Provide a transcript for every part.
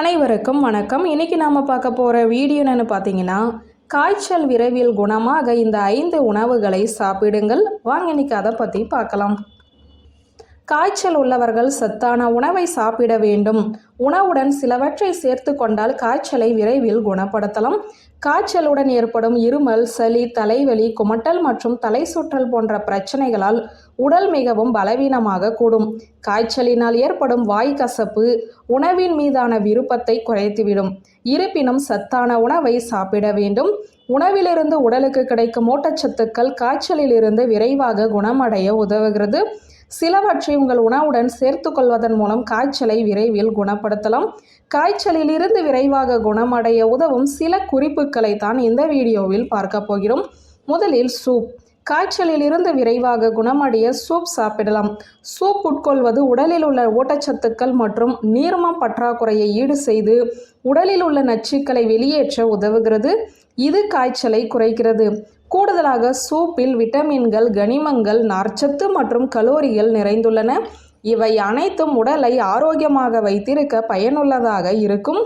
அனைவருக்கும் வணக்கம். இன்னைக்கு நாம் பார்க்க போகிற வீடியோ பார்த்தீங்கன்னா காய்ச்சல் விரைவில் குணமாக இந்த ஐந்து உணவுகளை சாப்பிடுங்கள். வாங்க இன்னைக்கு அதை பற்றி பார்க்கலாம். காய்ச்சல் உள்ளவர்கள் சத்தான உணவை சாப்பிட வேண்டும். உணவுடன் சிலவற்றை சேர்த்து கொண்டால் காய்ச்சலை விரைவில் குணப்படுத்தலாம். காய்ச்சலுடன் ஏற்படும் இருமல் சளி தலைவலி குமட்டல் மற்றும் தலை சுற்றல் போன்ற பிரச்சனைகளால் உடல் மிகவும் பலவீனமாக கூடும். காய்ச்சலினால் ஏற்படும் வாய் கசப்பு உணவின் மீதான விருப்பத்தை குறைத்துவிடும். இருப்பினும் சத்தான உணவை சாப்பிட வேண்டும். உணவிலிருந்து உடலுக்கு கிடைக்கும் ஊட்டச்சத்துக்கள் காய்ச்சலிலிருந்து விரைவாக குணமடைய உதவுகிறது. சிலவற்றை உங்கள் உணவுடன் சேர்த்து கொள்வதன் மூலம் காய்ச்சலை விரைவில் குணப்படுத்தலாம். காய்ச்சலில் இருந்து விரைவாக குணமடைய உதவும் சில குறிப்புகளை தான் இந்த வீடியோவில் பார்க்க போகிறோம். முதலில் சூப். காய்ச்சலில் இருந்து விரைவாக குணமடைய சூப் சாப்பிடலாம். சூப் உட்கொள்வது உடலில் உள்ள ஊட்டச்சத்துக்கள் மற்றும் நீர்மம் பற்றாக்குறையை ஈடு செய்து உடலில் உள்ள நச்சுக்களை வெளியேற்ற உதவுகிறது. இது காய்ச்சலை குறைக்கிறது. கூடுதலாக சூப்பில் விட்டமின்கள் கனிமங்கள் நார்ச்சத்து மற்றும் கலோரிகள் நிறைந்துள்ளன. இவை அனைத்தும் உடலை ஆரோக்கியமாக வைத்திருக்க பயனுள்ளதாக இருக்கும்.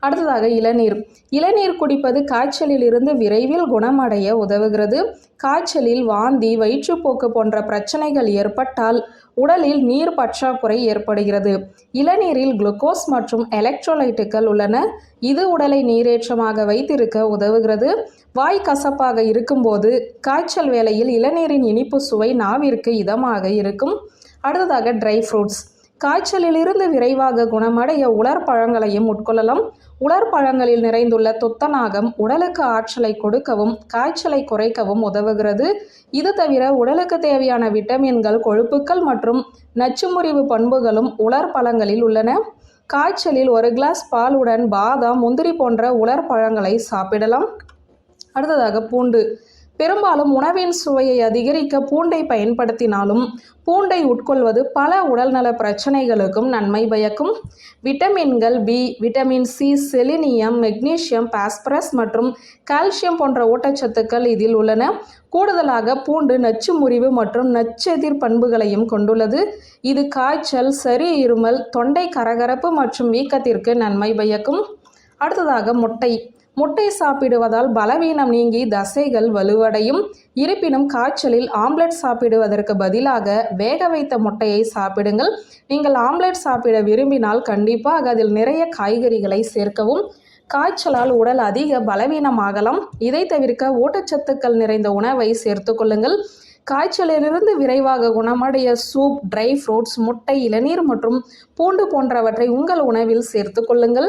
அடுத்ததாக இளநீர். இளநீர் குடிப்பது காய்ச்சலில் இருந்து விரைவில் குணமடைய உதவுகிறது. காய்ச்சலில் வாந்தி வயிற்றுப்போக்கு போன்ற பிரச்சனைகள் ஏற்பட்டால் உடலில் நீர் பற்றாக்குறை ஏற்படுகிறது. இளநீரில் குளுக்கோஸ் மற்றும் எலக்ட்ரோலைட்டுகள் உள்ளன. இது உடலை நீரேற்றமாக வைத்திருக்க உதவுகிறது. வாய் கசப்பாக இருக்கும்போது காய்ச்சல் வேளையில் இளநீரின் இனிப்பு சுவை நாவிற்கு இதமாக இருக்கும். அடுத்ததாக ட்ரை ஃப்ரூட்ஸ். காய்ச்சலிலிருந்து விரைவாக குணமடைய உலர் பழங்களையும் உட்கொள்ளலாம். உலர் பழங்களில் நிறைந்துள்ள துத்தநாகம் உடலுக்கு ஆற்றலை கொடுக்கவும் காய்ச்சலை குறைக்கவும் உதவுகிறது. இது தவிர உடலுக்கு தேவையான விட்டமின்கள் கொழுப்புக்கள் மற்றும் நச்சுமுறிவு பண்புகளும் உலர் பழங்களில் உள்ளன. காய்ச்சலில் ஒரு கிளாஸ் பாலுடன் பாதாம் முந்திரி போன்ற உலர் பழங்களை சாப்பிடலாம். அடுத்ததாக பூண்டு. பெரும்பாலும் உணவின் சுவையை அதிகரிக்க பூண்டை பயன்படுத்தினாலும் பூண்டை உட்கொள்வது பல உடல்நல பிரச்சனைகளுக்கும் நன்மை பயக்கும். விட்டமின்கள் B vitamin C selenium magnesium phosphorus மற்றும் கால்சியம் போன்ற ஊட்டச்சத்துக்கள் இதில் உள்ளன. கூடுதலாக பூண்டு நச்சு முறிவு மற்றும் நச்செதிர் பண்புகளையும் கொண்டுள்ளது. இது காய்ச்சல் சரி இருமல் தொண்டை கரகரப்பு மற்றும் வீக்கத்திற்கு நன்மை பயக்கும். அடுத்ததாக முட்டை. முட்டை சாப்பிடுவதால் பலவீனம் நீங்கி தசைகள் வலுவடையும். இருப்பினும் காய்ச்சலில் ஆம்லெட் சாப்பிடுவதற்கு பதிலாக வேக வைத்த முட்டையை சாப்பிடுங்கள். நீங்கள் ஆம்லெட் சாப்பிட விரும்பினால் கண்டிப்பாக அதில் நிறைய காய்கறிகளை சேர்க்கவும். காய்ச்சலால் உடல் அதிக பலவீனமாகலாம். இதை தவிர்க்க ஊட்டச்சத்துக்கள் நிறைந்த உணவை சேர்த்து கொள்ளுங்கள். காய்ச்சலிலிருந்து விரைவாக குணமடைய சூப் ட்ரை ஃப்ரூட்ஸ் முட்டை இளநீர் மற்றும் பூண்டு போன்றவற்றை உங்கள் உணவில் சேர்த்து கொள்ளுங்கள்.